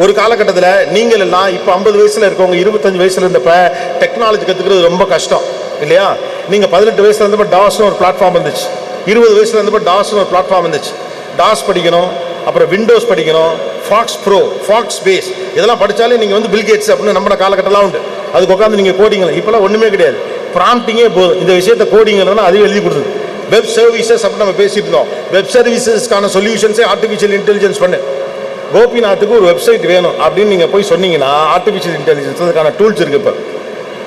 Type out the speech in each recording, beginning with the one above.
ஒரு காலகட்டத்தில் நீங்கள் எல்லாம் இப்போ ஐம்பது வயசில் இருக்கவங்க இருபத்தஞ்சு வயசில் இருந்தப்ப டெக்னாலஜி கற்றுக்கிறது ரொம்ப கஷ்டம் இல்லையா? நீங்கள் பதினெட்டு வயசில் இருந்தப்போ டாஸ்னு ஒரு பிளாட்ஃபார்ம் இருந்துச்சு. இருபது வயசில் இருந்தப்போ டாஸ்னு ஒரு பிளாட்ஃபார்ம் இருந்துச்சு. டாஸ் படிக்கணும் அப்புறம் விண்டோஸ் படிக்கணும் ஃபாக்ஸ் ப்ரோ ஃபாக்ஸ் பேஸ் இதெல்லாம் படித்தாலே நீங்கள் வந்து பில்கேட்ஸ் அப்படின்னு நம்பின காலகட்டம்லாம் உண்டு. அதுக்கு உட்காந்து நீங்கள் கோடிங்களா இப்போலாம் ஒன்றுமே கிடையாது. ப்ராம்ப்டிங்கே போதும். இந்த விஷயத்தை கோடிங்கன்னா அதுவே எழுதி கொடுக்குது வெப் சர்வீசஸ் அப்படின்னு நம்ம பேசிட்டு இருந்தோம். வெப் சர்வீசஸ்க்கான சொல்யூஷன்ஸே ஆர்டிஃபிஷியல் இன்டெலிஜென்ஸ் பண்ணு. கோபிநாத்துக்கு ஒரு வெப்சைட் வேணும் அப்படின்னு நீங்கள் போய் சொன்னீங்கன்னா ஆர்டிஃபிஷியல் இன்டெலிஜென்ஸ் அதுக்கான டூல்ஸ் இருக்கு இப்போ.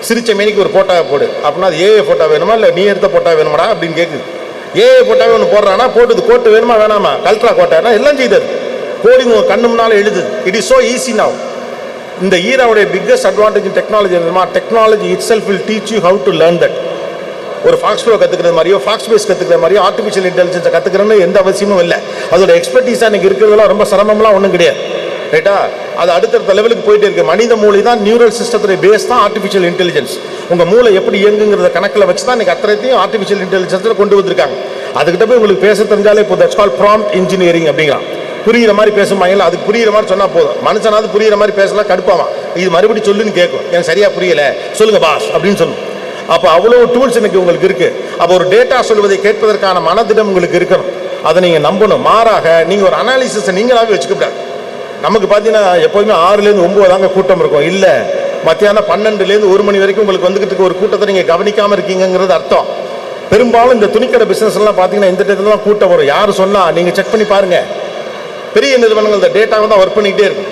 சிரிச்ச மேனிக்கு ஒரு ஃபோட்டோவை போடு. அப்படின்னா அது ஏஏ ஃபோட்டோ வேணுமா? இல்லை நீ எடுத்த ஃபோட்டோ வேணுமாடா? அப்படின்னு கேட்குது ஏஏ ஃபோட்டோவே ஒன்று போடுறானா போட்டுது கோட்டு வேணுமா? வேணாமா? கல்ட்ரா கோட்டைனா எல்லாம் செய்தது கோடிங் உங்கள் கண்ணு முன்னால் எழுதுது. It is so easy now. இந்த ஈராவுடைய பிக்கஸ்ட் அட்வான்டேஜ் டெக்னாலஜி என்னமா technology itself will teach you how to learn that ஒரு ஃபாக்ஸ் ப்ரோ கற்றுக்கிறது மாதிரியோ ஃபாக்ஸ் பேஸ் கற்றுக்கிற மாதிரியோ ஆர்டிஃபிஷியல் இன்டெலிஜென்ஸை கற்றுக்கிறேன்னு எந்த அவசியமும் இல்லை. அதோட எக்ஸ்பர்டீஸாக எனக்கு இருக்கிறதுலாம் ரொம்ப சிரமம்லாம் ஒன்றும் கிடையாது. ரைட்டா அது அடுத்தடுத்த லெவலுக்கு போயிட்டே இருக்கு. மனித மூளை தான் நியூரல் சிஸ்டத்துடைய பேஸ் தான் ஆர்டிஃபிஷியல் இன்டெலிஜென்ஸ் உங்கள் மூளை எப்படி இயங்குங்கிறத கணக்கில் வச்சு தான் இன்னைக்கு அத்தனைத்தையும் ஆர்டிஃபிஷியல் இன்டெலிஜென்ஸில் கொண்டு வந்திருக்காங்க. அதுக்கிட்ட போய் உங்களுக்கு பேச தெரிஞ்சாலே இப்போ தட்ஸ் கால் ப்ராம்ப்ட் இன்ஜினியரிங் அப்படிங்கிறான் புரியுற மாதிரி பேசுமாங்களா அதுக்கு புரியுற மாதிரி சொன்னால் போதும். மனுஷனாவது புரிகிற மாதிரி பேசலாம் கடுப்பாவான். இது மறுபடி சொல்லுன்னு கேட்கும். எனக்கு சரியாக புரியலை. சொல்லுங்க பாஸ் அப்படின்னு சொல்லும். அப்போ அவ்வளோ டூல்ஸ் இன்னைக்கு உங்களுக்கு இருக்கு. அப்போ ஒரு டேட்டா சொல்வதை கேட்பதற்கான மனதிடம் உங்களுக்கு இருக்கணும். அதை நீங்கள் நம்பணும். மாறாக நீங்கள் ஒரு அனாலிசிஸை நீங்களாகவே வச்சுக்கூடாது நமக்கு பார்த்தீங்கன்னா எப்போதுமே ஆறுலேருந்து ஒம்பது தாங்க கூட்டம் இருக்கும். இல்லை மத்தியானம் பன்னெண்டுலேருந்து ஒரு மணி வரைக்கும் உங்களுக்கு வந்துக்கிட்டு ஒரு கூட்டத்தை நீங்கள் கவனிக்காமல் இருக்கீங்கங்கிறது அர்த்தம். பெரும்பாலும் இந்த துணிக்கடை பிஸ்னஸ் எல்லாம் பார்த்தீங்கன்னா இந்த டேட்டில் தான் கூட்டம் வரும். யார் சொன்னால் நீங்கள் செக் பண்ணி பாருங்கள் பெரிய நிறுவனங்கள் இந்த டேட்டாவை தான் ஒர்க் பண்ணிக்கிட்டே இருக்கும்.